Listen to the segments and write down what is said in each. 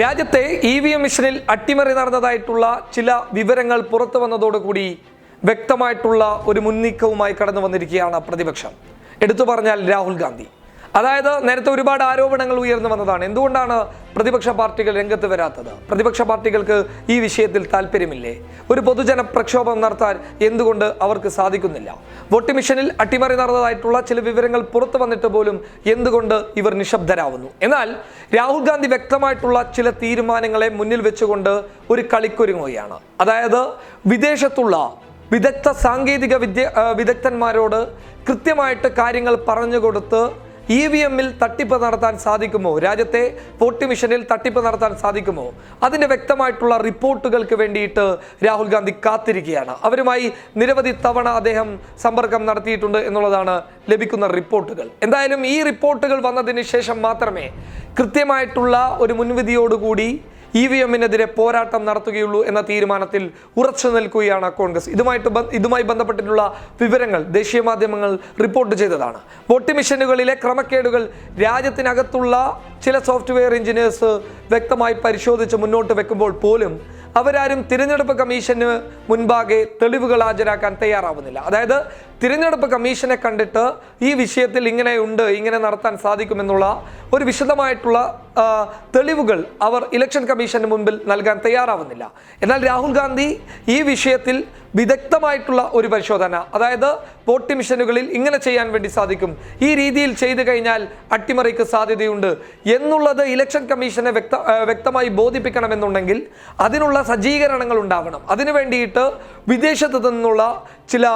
രാജ്യത്തെ E V M മിഷനിൽ അട്ടിമറി നടന്നതായിട്ടുള്ള ചില വിവരങ്ങൾ പുറത്തു വന്നതോടുകൂടി വ്യക്തമായിട്ടുള്ള ഒരു മുൻനീക്കവുമായി കടന്നു വന്നിരിക്കുകയാണ് പ്രതിപക്ഷം. എടുത്തു പറഞ്ഞാൽ രാഹുൽ ഗാന്ധി. അതായത് നേരത്തെ ഒരുപാട് ആരോപണങ്ങൾ ഉയർന്നു വന്നതാണ്. എന്തുകൊണ്ടാണ് പ്രതിപക്ഷ പാർട്ടികൾ രംഗത്ത് വരാത്തത്? പ്രതിപക്ഷ പാർട്ടികൾക്ക് ഈ വിഷയത്തിൽ താല്പര്യമില്ലേ? ഒരു പൊതുജന പ്രക്ഷോഭം നടത്താൻ എന്തുകൊണ്ട് അവർക്ക് സാധിക്കുന്നില്ല? വോട്ട് മിഷനിൽ അട്ടിമറി നടന്നതായിട്ടുള്ള ചില വിവരങ്ങൾ പുറത്തു വന്നിട്ട് പോലും എന്തുകൊണ്ട് ഇവർ നിശബ്ദരാവുന്നു? എന്നാൽ രാഹുൽ ഗാന്ധി വ്യക്തമായിട്ടുള്ള ചില തീരുമാനങ്ങളെ മുന്നിൽ വെച്ചുകൊണ്ട് ഒരു കളിക്കൊരുങ്ങുകയാണ്. അതായത് വിദേശത്തുള്ള വിദഗ്ധ സാങ്കേതിക വിദ്യ വിദഗ്ധന്മാരോട് കൃത്യമായിട്ട് കാര്യങ്ങൾ പറഞ്ഞു കൊടുത്ത് ഇ വി എമ്മിൽ തട്ടിപ്പ് നടത്താൻ സാധിക്കുമോ? രാജ്യത്തെ വോട്ട് മിഷനിൽ തട്ടിപ്പ് നടത്താൻ സാധിക്കുമോ? അതിന്റെ വ്യക്തമായിട്ടുള്ള റിപ്പോർട്ടുകൾക്ക് വേണ്ടിയിട്ട് രാഹുൽ ഗാന്ധി കാത്തിരിക്കുകയാണ്. അവരുമായി നിരവധി തവണ അദ്ദേഹം സമ്പർക്കം നടത്തിയിട്ടുണ്ട് എന്നുള്ളതാണ് ലഭിക്കുന്ന റിപ്പോർട്ടുകൾ. എന്തായാലും ഈ റിപ്പോർട്ടുകൾ വന്നതിന് ശേഷം മാത്രമേ കൃത്യമായിട്ടുള്ള ഒരു മുൻവിധിയോടുകൂടി ഇ വി എമ്മിനെതിരെ പോരാട്ടം നടത്തുകയുള്ളൂ എന്ന തീരുമാനത്തിൽ ഉറച്ചു നിൽക്കുകയാണ് കോൺഗ്രസ്. ഇതുമായിട്ട് ഇതുമായി ബന്ധപ്പെട്ടിട്ടുള്ള വിവരങ്ങൾ ദേശീയ മാധ്യമങ്ങൾ റിപ്പോർട്ട് ചെയ്തതാണ്. വോട്ട് മിഷനുകളിലെ ക്രമക്കേടുകൾ രാജ്യത്തിനകത്തുള്ള ചില സോഫ്റ്റ്വെയർ എഞ്ചിനീയേഴ്സ് വ്യക്തമായി പരിശോധിച്ച് മുന്നോട്ട് വെക്കുമ്പോൾ പോലും അവരാരും തിരഞ്ഞെടുപ്പ് കമ്മീഷന് മുൻപാകെ തെളിവുകൾ ഹാജരാക്കാൻ തയ്യാറാവുന്നില്ല. അതായത് തിരഞ്ഞെടുപ്പ് കമ്മീഷനെ കണ്ടിട്ട് ഈ വിഷയത്തിൽ ഇങ്ങനെ ഉണ്ട് ഇങ്ങനെ നടത്താൻ സാധിക്കുമെന്നുള്ള ഒരു വിശദമായിട്ടുള്ള തെളിവുകൾ അവർ ഇലക്ഷൻ കമ്മീഷന് മുൻപിൽ നൽകാൻ തയ്യാറാവുന്നില്ല. എന്നാൽ രാഹുൽ ഗാന്ധി ഈ വിഷയത്തിൽ വിദഗ്ധമായിട്ടുള്ള ഒരു പരിശോധന അതായത് വോട്ട് മിഷനുകളിൽ ഇങ്ങനെ ചെയ്യാൻ വേണ്ടി സാധിക്കും ഈ രീതിയിൽ ചെയ്തു കഴിഞ്ഞാൽ അട്ടിമറിക്ക് സാധ്യതയുണ്ട് എന്നുള്ളത് ഇലക്ഷൻ കമ്മീഷനെ വ്യക്ത വ്യക്തമായി ബോധിപ്പിക്കണമെന്നുണ്ടെങ്കിൽ അതിനുള്ള സജ്ജീകരണങ്ങൾ ഉണ്ടാവണം. അതിനു വേണ്ടിയിട്ട് വിദേശത്ത് നിന്നുള്ള ചില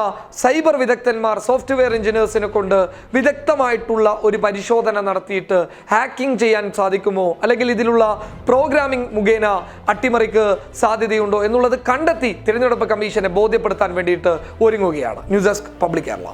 സൈബർ വിദഗ്ധന്മാർ സോഫ്റ്റ്വെയർ എഞ്ചിനീയേഴ്സിനെ കൊണ്ട് വിദഗ്ധമായിട്ടുള്ള ഒരു പരിശോധന നടത്തിയിട്ട് ഹാക്കിംഗ് ചെയ്യാൻ സാധിക്കുമോ? അല്ലെങ്കിൽ ഇതിലുള്ള പ്രോഗ്രാമിംഗ് മുഖേന അട്ടിമറിക്ക് സാധ്യതയുണ്ടോ എന്നുള്ളത് കണ്ടെത്തി തിരഞ്ഞെടുപ്പ് കമ്മീഷനെ ബോധ്യപ്പെടുത്താൻ വേണ്ടിയിട്ട് ഒരുങ്ങുകയാണ്. News desk public Kerala.